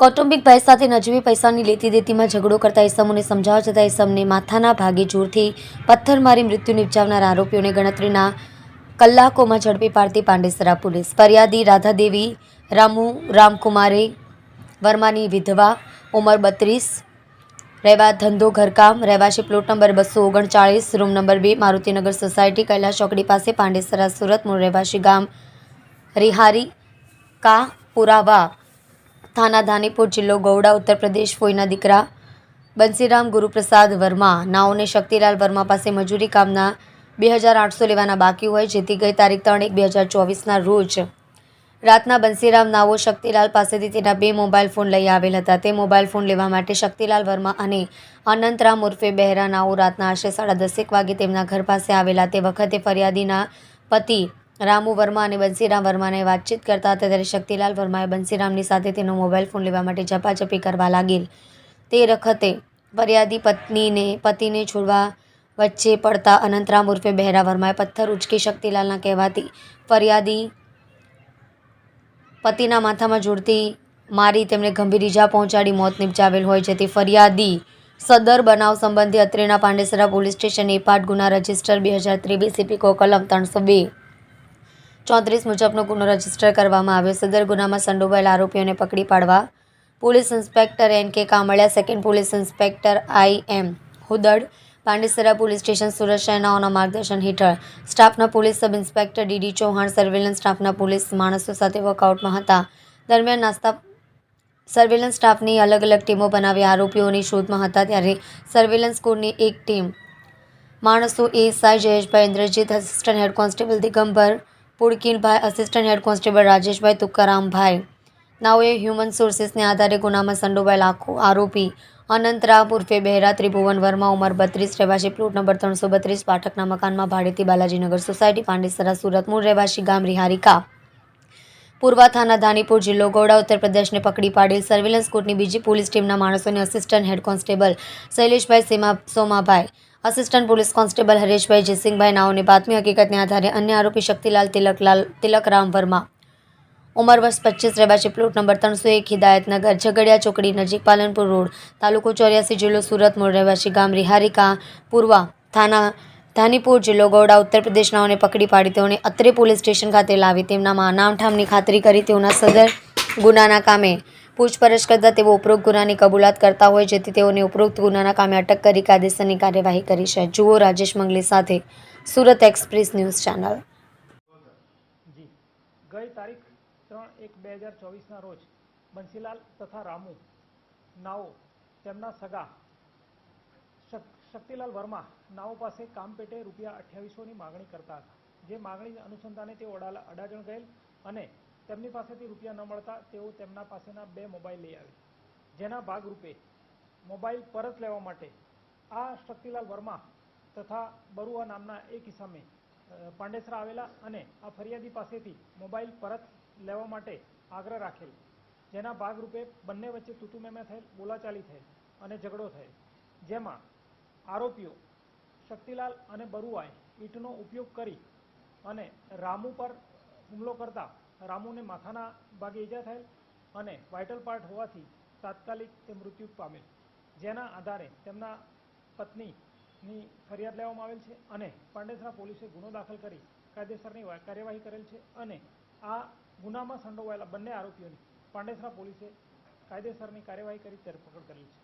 કૌટુંબિક ભાઈ સાથે નજીવી પૈસાની લેતી દેતીમાં ઝઘડો કરતા ઇસમોને સમજાવવા જતાં ઇસમને માથાના ભાગે જોરથી પથ્થર મારી મૃત્યુ નિપજાવનાર આરોપીઓને ગણતરીના કલાકોમાં ઝડપી પાડતી પાંડેસરા પોલીસ. ફરિયાદી રાધાદેવી, રામુ, રામકુમારે વર્માની વિધવા, ઉંમર બત્રીસ, રહેવા ધંધો ઘરકામ, રહેવાસી પ્લોટ નંબર બસો ઓગણચાળીસ, રૂમ નંબર બે, મારુતિનગર સોસાયટી, કૈલાસ ચોકડી પાસે પાંડેસરા સુરત મૂળ રહેવાસી ગામ રિહારી કા પુરાવા થાના ધાનીપુર જિલ્લો ગૌડા ઉત્તર પ્રદેશ ફોઈના દીકરા બંસીરામ ગુરુપ્રસાદ વર્મા નાઓને શક્તિલાલ વર્મા પાસે મજૂરી કામના બે હજાર આઠસો લેવાના બાકી હોય જેથી ગઈ તારીખ ત્રણ એક બે હજાર ચોવીસના રોજ રાતના બંસીરામ નાઓ શક્તિલાલ પાસેથી તેના બે મોબાઈલ ફોન લઈ આવેલ હતા. તે મોબાઈલ ફોન લેવા માટે શક્તિલાલ વર્મા અને અનંતરામ ઉર્ફે બહેરા નાઓ રાતના આશરે સાડા દસેક વાગે તેમના ઘર પાસે આવેલા. તે વખતે ફરિયાદીના પતિ રામુ વર્મા અને બંસીરામ વર્માને વાતચીત કરતા હતા ત્યારે શક્તિલાલ વર્માએ બંસીરામની સાથે તેનો મોબાઈલ ફોન લેવા માટે ઝપાઝપી કરવા લાગેલ. તે વખતે ફરિયાદી પત્નીને, પતિને છોડવા વચ્ચે પડતા અનંતરામ ઉર્ફે બહેરા વર્માએ પથ્થર ઉચકી શક્તિલાલના કહેવાથી ફરિયાદી પતિના માથામાં જોડતી મારી તેમને ગંભીર ઈજા પહોંચાડી મોત નિપજાવેલ હોય જેથી ફરિયાદી સદર બનાવ સંબંધી અત્રેના પાંડેસરા પોલીસ સ્ટેશન એપાટ ગુના રજિસ્ટર બે હજાર ત્રેવીસ ઇપિકો કલમ ત્રણસો બે ચોત્રીસ મુજબનો ગુનો રજિસ્ટર કરવામાં આવ્યો. સદર ગુનામાં સંડોવાયેલ આરોપીઓને પકડી પાડવા police inspector N K Kamaliya, second police inspector I M Hudad, Pandesara police station, Surat શહેનાઓના માર્ગદર્શન હેઠળ. સ્ટાફના police sub inspector D D Chauhan, surveillance સ્ટાફના પોલીસ માણસો સાથે વર્કઆઉટમાં હતા. દરમિયાન નાસ્તા સર્વેલન્સ સ્ટાફની અલગ અલગ ટીમો બનાવી આરોપીઓની શોધમાં હતા ત્યારે સર્વેલન્સ સ્કૂલની એક ટીમ, માણસો S I Jayeshbhai, Indrajit assistant head constable Digambar Pudkinbhai assistant head constable Rajeshbhai Tukarambhai. નાઓએ human સોર્સિસને આધારે ગુનામાં સંડોવાયેલ આખો આરોપી અનંતરામ ઉર્ફે બહેરા ત્રિભુવન વર્મા, ઉંમર બત્રીસ, રહેવાસી પ્લોટ નંબર ત્રણસો બત્રીસ, પાઠકના મકાનમાં ભાડેથી બાલાજીનગર સોસાયટી, પાંડેસરા સુરત મૂળ રહેવાસી ગામ રિહારિકા. પૂર્વા થાના ધાનીપુર જિલ્લો ગોડા ઉત્તર પ્રદેશને પકડી પાડેલ સર્વેલન્સ કોર્ટની બીજી પોલીસ ટીમના માણસોને assistant head constable Shaileshbhai Sima Somabhai. Assistant police constable Hareshbhai Jaysinhbhai નાઓની બાતમી હકીકતને આધારે અન્ય આરોપી શક્તિલાલ તિલકલાલ તિલકરામ વર્મા. ઉંમર વર્ષ પચીસ, રહેવાસી પ્લોટ નંબર ત્રણસો એક, હિદાયતનગર, ઝઘડિયા ચોકડી નજીક પાલનપુર રોડ, તાલુકો ચોર્યાસી જિલ્લો સુરત મૂળ રહેવાસી ગામ રિહારિકા, પૂર્વા, થાના, ધાનીપુર જિલ્લો ગૌડા, ઉત્તર પ્રદેશનાઓને પકડી પાડી તેઓને અત્રે પોલીસ સ્ટેશન ખાતે લાવી તેમનામાં નામઠામની ખાતરી કરી તેઓના સદર ગુનાના કામે પૂછપરછ કરતા તેઓ ઉપરોક્ત ગુનાની કબૂલાત કરતા હોય, જેથી તેઓને ઉપરોક્ત ગુનાના કામે અટક કરી કાયદેસરની કાર્યવાહી કરી છે. જુઓ રાજેશ મંગલી સાથે સુરત એક્સપ્રેસ ન્યૂઝ ચેનલ. ગઈ તારીખ ત્રણ એક બે હજાર ચોવીસના રોજ બંસીલાલ તથા રામુ નાઓ તેમના સગા શક- શક્તિલાલ વર્મા નાઓ પાસે કામ પેટે રૂપિયા અઠ્યાવીસોની માગણી કરતા હતા. જે માગણી અનુસંધાને તે અડાજણ ગયેલ અને તેમની પાસેથી રૂપિયા ન મળતા તેઓ તેમના પાસેના બે મોબાઈલ લઈ આવી. જેના ભાગરૂપે મોબાઈલ પરત લેવા માટે આ શક્તિલાલ વર્મા તથા બરુઆ નામના એક ઇસમે પાંડેસરા આવેલા અને આ ફરિયાદી પાસેથી મોબાઈલ પરત લેવા માટે આગ્રહ રાખેલ. જેના ભાગરૂપે બંને વચ્ચે તૂતુમેમે થયેલ, બોલાચાલી થયેલ અને ઝઘડો થયેલ. જેમાં આરોપીઓ શક્તિલાલ અને બરુઆએ ઈંટનો ઉપયોગ કરી અને રામુ પર હુમલો કરતા રામુને માથાના ભાગે ઈજા થયેલ અને વાઇટલ પાર્ટ હોવાથી તાત્કાલિક તે મૃત્યુ પામેલ, જેના આધારે તેમના પત્નીની ફરિયાદ લેવામાં આવેલ છે અને પાંડેસરા પોલીસે ગુનો દાખલ કરી કાયદેસરની કાર્યવાહી કરેલ છે અને આ ગુનામાં સંડોવાયેલા બંને આરોપીઓની પાંડેસરા પોલીસે કાયદેસરની કાર્યવાહી કરી ધરપકડ કરેલ છે.